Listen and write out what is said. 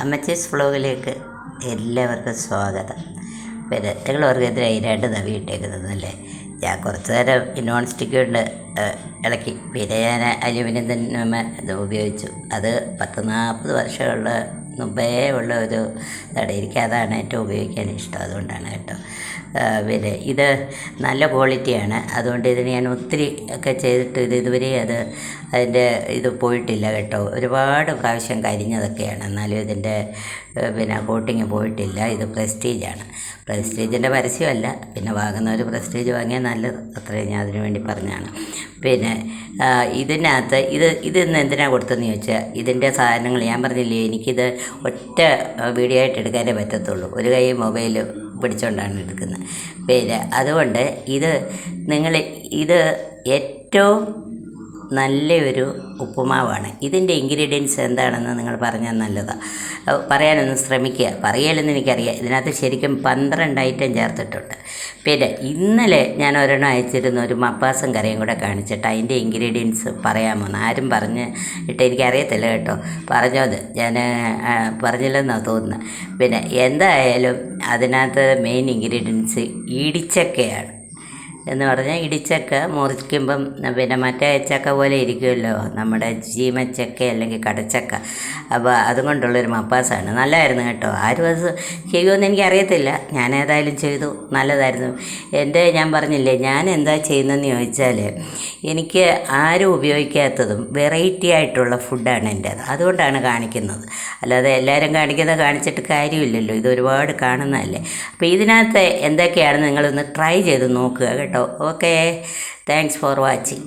അമ്മച്ചീസ് വ്ളോഗിലേക്ക് എല്ലാവർക്കും സ്വാഗതം. പിന്നെ നിങ്ങൾ ഓർഗത്തിനായി രണ്ട് തവി ഇട്ടേക്കുന്നതല്ലേ ഞാൻ കുറച്ച് നേരം നോൺ സ്റ്റിക്ക് കൊണ്ട് ഇളക്കി. പിന്നെ ഞാൻ അലുമിനിയം തന്നെ ഇത് ഉപയോഗിച്ചു. അത് പത്ത് നാൽപ്പത് വർഷമുള്ള മുമ്പേ ഉള്ള ഒരു ഇതാണ് എനിക്ക് അതാണ് ഏറ്റവും ഉപയോഗിക്കാൻ ഇഷ്ടം. അതുകൊണ്ടാണ് കേട്ടോ. പിന്നെ ഇത് നല്ല ക്വാളിറ്റിയാണ്. അതുകൊണ്ട് ഇതിന് ഞാൻ ഒത്തിരി ഒക്കെ ചെയ്തിട്ട് ഇത് ഇതുവരെ അത് അതിന്റെ ഇത് പോയിട്ടില്ല കേട്ടോ. ഒരുപാട് പ്രാവശ്യം കരിഞ്ഞതൊക്കെയാണ്. എന്നാലും ഇതിന്റെ പിന്നെ കോട്ടിങ് പോയിട്ടില്ല. ഇത് പ്രസ്റ്റീജാണ്. പ്രസ്റ്റീജിന്റെ പരസ്യമല്ല. പിന്നെ വാങ്ങുന്നവർ പ്രസ്റ്റീജ് വാങ്ങിയാൽ നല്ലത്. അത്രയും ഞാൻ അതിനു വേണ്ടി പറഞ്ഞതാണ്. പിന്നെ ഇതിനകത്ത് ഇത് ഇത് ഇന്ന് എന്തിനാണ് കൊടുത്തതെന്ന് ചോദിച്ചാൽ ഇതിന്റെ സാധനങ്ങൾ ഞാൻ പറഞ്ഞില്ലേ എനിക്കിത് ഒറ്റ വീഡിയോ ആയിട്ട് എടുക്കാനേ പറ്റത്തുള്ളൂ. ഒരു കൈ മൊബൈൽ പിടിച്ചുകൊണ്ടാണ് എടുക്കുന്നത്. പിന്നെ അതുകൊണ്ട് ഇത് നിങ്ങൾ ഇത് ഏറ്റവും നല്ലൊരു ഉപ്പുമാവാണ്. ഇതിന്റെ ഇൻഗ്രീഡിയൻസ് എന്താണെന്ന് നിങ്ങൾ പറഞ്ഞാൽ നല്ലതാണ് പറയാനൊന്ന് ശ്രമിക്കുക. പറയലെന്ന് എനിക്കറിയാം. ഇതിനകത്ത് ശരിക്കും പന്ത്രണ്ട് ഐറ്റം ചേർത്തിട്ടുണ്ട്. പിന്നെ ഇന്നലെ ഞാൻ ഒരെണ്ണം അയച്ചിരുന്ന. ഒരു മപ്പാസും കറിയും കൂടെ കാണിച്ചിട്ട് അതിന്റെ ഇൻഗ്രീഡിയൻസ് പറയാമോ ആരും പറഞ്ഞ് ഇട്ട് എനിക്കറിയത്തില്ല കേട്ടോ. പറഞ്ഞത് ഞാൻ പറഞ്ഞില്ലെന്നാണ് തോന്നുന്നത്. പിന്നെ എന്തായാലും അതിനകത്ത് മെയിൻ ഇൻഗ്രീഡിയൻസ് ഇടിച്ചക്കയാണ്. എന്ന് പറഞ്ഞാൽ ഇടിച്ചക്ക മുറിക്കുമ്പം പിന്നെ മറ്റേ ചക്ക പോലെ ഇരിക്കുമല്ലോ. നമ്മുടെ ചീമച്ചക്ക അല്ലെങ്കിൽ കടച്ചക്ക. അപ്പോൾ അതും കൊണ്ടുള്ളൊരു മപ്പാസാണ്. നല്ലതായിരുന്നു കേട്ടോ. ആരും അത് ചെയ്യുമെന്ന് എനിക്കറിയത്തില്ല. ഞാൻ ഏതായാലും ചെയ്തു. നല്ലതായിരുന്നു. എന്റെ ഞാൻ പറഞ്ഞില്ലേ ഞാൻ എന്താ ചെയ്യുന്നതെന്ന് ചോദിച്ചാൽ എനിക്ക് ആരും ഉപയോഗിക്കാത്തതും വെറൈറ്റി ആയിട്ടുള്ള ഫുഡാണ് എന്റേത്. അതുകൊണ്ടാണ് കാണിക്കുന്നത്. അല്ലാതെ എല്ലാവരും കാണിക്കുന്നത് കാണിച്ചിട്ട് കാര്യമില്ലല്ലോ. ഇത് ഒരുപാട് കാണുന്നതല്ലേ. അപ്പോൾ ഇതിനകത്ത് എന്തൊക്കെയാണെന്ന് നിങ്ങളൊന്ന് ട്രൈ ചെയ്ത് നോക്കുക കേട്ടോ ഓക്കെ താങ്ക്സ് ഫോർ വാച്ചിങ്